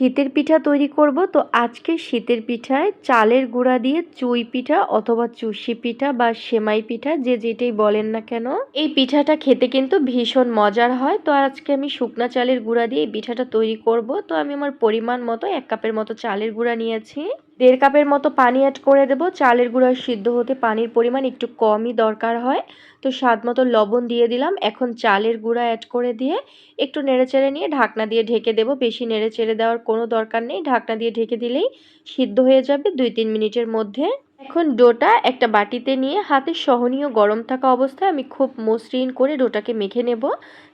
শীতের পিঠা তৈরি করব। তো আজকে শীতের পিঠায় চালের গুঁড়া দিয়ে চুই পিঠা অথবা চুষি পিঠা বা সেমাই পিঠা, যে যেটাই বলেন না কেন। এই পিঠাটা খেতে কিন্তু ভীষণ মজার হয়। তো আজকে আমি শুকনা চালের গুঁড়া দিয়ে এই পিঠাটা তৈরি করব। তো আমি আমার পরিমাণ মতো এক কাপের মতো চালের গুঁড়া নিয়েছি। দেড় কাপের মতো পানি অ্যাড করে দেব। চালের গুঁড়া সিদ্ধ হতে পানির পরিমাণ একটু কমই দরকার হয়। তো স্বাদ মতো লবণ দিয়ে দিলাম। এখন চালের গুঁড়া অ্যাড করে দিয়ে একটু নেড়েচেড়ে নিয়ে ঢাকনা দিয়ে ঢেকে দেবো। বেশি নেড়েচেড়ে দেওয়ার কোনো দরকার নেই। ঢাকনা দিয়ে ঢেকে দিলেই সিদ্ধ হয়ে যাবে দুই তিন মিনিটের মধ্যে। এখন ডোটা একটা বাটিতে নিয়ে হাতে সহনীয় গরম থাকা অবস্থায় আমি খুব মসৃণ করে ডোটাকে মেখে নেব।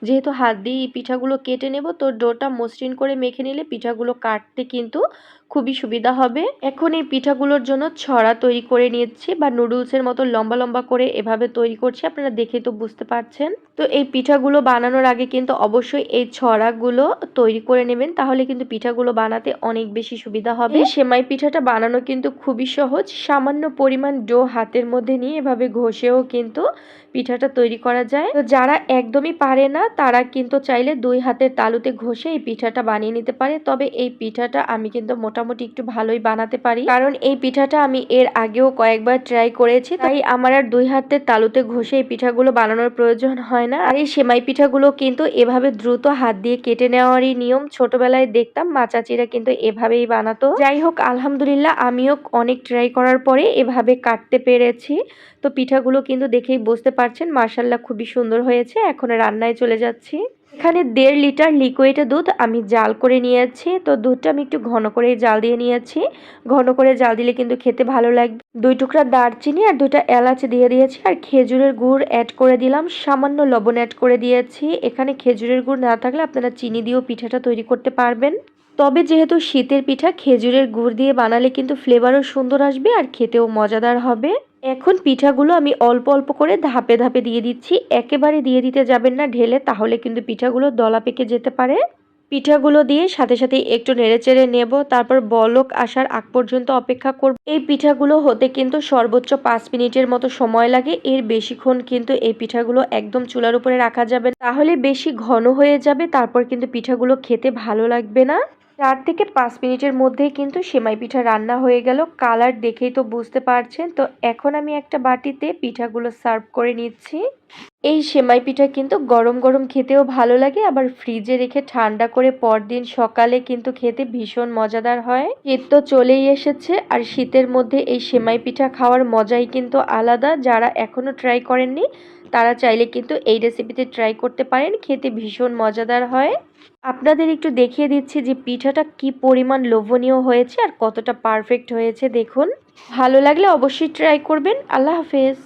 যেহেতু হাত দিয়ে পিঠাগুলো কেটে নেব তো ডোটা মসৃণ করে মেখে নিলে পিঠাগুলো কাটতে কিন্তু খুবই সুবিধা হবে। এখন এই পিঠাগুলোর জন্য ছড়া তৈরি করে নিচ্ছি বা নুডলসের মতো লম্বা লম্বা করে এভাবে তৈরি করছি আপনারা দেখে তো বুঝতে পারছেন। তো এই পিঠাগুলো বানানোর আগে কিন্তু অবশ্যই এই ছড়াগুলো তৈরি করে নেবেন তাহলে কিন্তু পিঠাগুলো বানাতে অনেক বেশি সুবিধা হবে। সেমাই পিঠাটা বানানো কিন্তু খুবই সহজ। সামান্য পরিমাণ ডো হাতের মধ্যে নিয়ে এভাবে ঘষেও কিন্তু পিঠাটা তৈরি করা যায়। তো যারা একদমই পারে না, তারা কিন্তু চাইলে দুই হাতের তালুতে ঘষে এই পিঠাটা বানিয়ে নিতে পারে। তবে এই পিঠাটা আমি কিন্তু মোটামুটি একটু ভালোই বানাতে পারি। কারণ এই পিঠাটা আমি এর আগেও কয়েকবার ট্রাই করেছি। তাই আমার আর দুই হাতের তালুতে ঘষে এই পিঠাগুলো বানানোর প্রয়োজন হয় না। আর এই সেমাই পিঠাগুলো কিন্তু এভাবে দ্রুত হাত দিয়ে কেটে নেওয়ারই নিয়ম। ছোটবেলায় দেখতাম, মা চাচিরা কিন্তু এভাবেই বানাতো। যাই হোক, আলহামদুলিল্লাহ, আমিও অনেক ট্রাই করার পরে এভাবে কাটতে পেরেছি। তো পিঠাগুলো কিন্তু দেখেই বুঝতে পারছেন মার্শাল্লাহ খুবই সুন্দর হয়েছে। এখন রান্নায় চলে যাচ্ছি। এখানে দেড় লিটার লিকুইড দুধ আমি জাল করে নিয়েছি। তো দুধটা আমি একটু ঘন করে জাল দিয়ে নিয়েছি। ঘন করে জাল দিলে কিন্তু খেতে ভালো লাগবে। দুই টুকরা দারচিনি আর দুটা এলাচ দিয়ে দিয়েছি আর খেজুরের গুড় অ্যাড করে দিলাম। সামান্য লবণ অ্যাড করে দিয়েছি। এখানে খেজুরের গুড় না থাকলে আপনারা চিনি দিয়েও পিঠাটা তৈরি করতে পারবেন। তবে যেহেতু শীতের পিঠা খেজুরের গুড় দিয়ে বানালে কিন্তু ফ্লেভারও সুন্দর আসবে আর খেতেও মজাদার হবে। এখন পিঠাগুলো আমি অল্প অল্প করে ধাপে ধাপে দিয়ে দিচ্ছি। একেবারে দিয়ে দিতে যাবেন না ঢেলে, তাহলে কিন্তু পিঠাগুলো দলা পেকে যেতে পারে। পিঠাগুলো দিয়ে সাথে সাথে একটু নেড়েচেড়ে নেব, তারপর বলক আসার আগ পর্যন্ত অপেক্ষা করব। এই পিঠাগুলো হতে কিন্তু সর্বোচ্চ পাঁচ মিনিটের মতো সময় লাগে। এর বেশিক্ষণ কিন্তু এই পিঠাগুলো একদম চুলার উপরে রাখা যাবে তাহলে বেশি ঘন হয়ে যাবে, তারপর কিন্তু পিঠাগুলো খেতে ভালো লাগবে না। চার থেকে পাঁচ মিনিটের মধ্যেই কিন্তু সেমাই পিঠা রান্না হয়ে গেল। কালার দেখেই তো বুঝতে পারছেন। তো এখন আমি একটা বাটিতে পিঠাগুলো সার্ভ করে নিচ্ছি। এই সেমাই পিঠা কিন্তু গরম গরম খেতেও ভালো লাগে, আবার ফ্রিজে রেখে ঠান্ডা করে পরদিন সকালে কিন্তু খেতে ভীষণ মজাদার হয়। শীত তো চলেই এসেছে, আর শীতের মধ্যে এই সেমাই পিঠা খাওয়ার মজাই কিন্তু আলাদা, যারা এখনও ট্রাই করেননি তারা চাইলে কিন্তু এই রেসিপিতে ট্রাই করতে পারেন। খেতে ভীষণ মজাদার হয়। আপনাদের একটু দেখিয়ে দিচ্ছি যে পিঠাটা কি পরিমাণ লোভনীয় হয়েছে আর কতটা পারফেক্ট হয়েছে। দেখুন। ভালো লাগলে অবশ্যই ট্রাই করবেন। আল্লাহ হাফেজ।